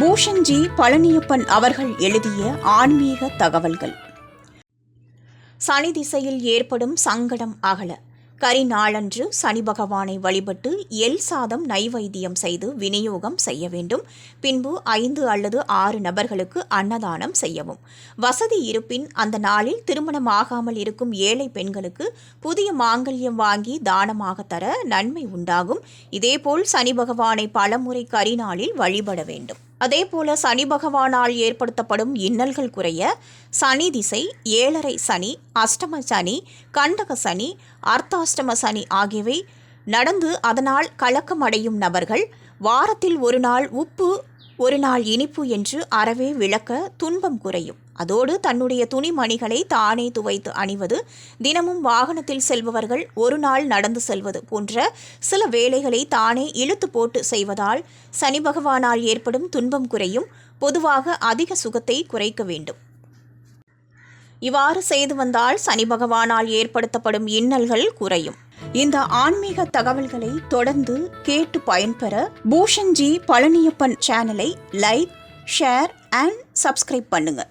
பூஷன்ஜி பழனியப்பன் அவர்கள் எழுதிய ஆன்மீக தகவல்கள். சனி திசையில் ஏற்படும் சங்கடம் அகல. கரி நாளன்று சனி பகவானை வழிபட்டு எல் சாதம் நைவைத்தியம் செய்து விநியோகம் செய்ய வேண்டும். பின்பு ஐந்து அல்லது ஆறு நபர்களுக்கு அன்னதானம் செய்யவும். வசதி இருப்பின் அந்த நாளில் திருமணம் ஆகாமல் இருக்கும் ஏழை பெண்களுக்கு புதிய மாங்கல்யம் வாங்கி தானமாக தர நன்மை உண்டாகும். இதேபோல் சனி பகவானை பலமுறை கரிநாளில் வழிபட வேண்டும். அதேபோல சனி பகவானால் ஏற்படுத்தப்படும் இன்னல்கள் குறைய சனி திசை ஏழரை சனி அஷ்டம சனி கண்டக சனி அர்த்தாஷ்டம சனி ஆகியவை நடந்து அதனால் கலக்கம் அடையும் நபர்கள் வாரத்தில் ஒரு நாள் உப்பு ஒரு நாள் இனிப்பு என்று அறவே விளக்க துன்பம் குறையும். அதோடு தன்னுடைய துணிமணிகளை தானே துவைத்து அணிவது தினமும் வாகனத்தில் செல்பவர்கள் ஒரு நாள் நடந்து செல்வது போன்ற சில வேலைகளை தானே இழுத்து போட்டு செய்வதால் சனி பகவானால் ஏற்படும் துன்பம் குறையும் பொதுவாக அதிக சுகத்தை குறைக்க வேண்டும். இவ்வாறு செய்து வந்தால் சனி பகவானால் ஏற்படுத்தப்படும் இன்னல்கள் குறையும். இந்த ஆன்மீக தகவல்களை தொடர்ந்து கேட்டு பயன்பெற பூஷன்ஜி பழனியப்பன் சேனலை லைக் ஷேர் அண்ட் சப்ஸ்கிரைப் பண்ணுங்கள்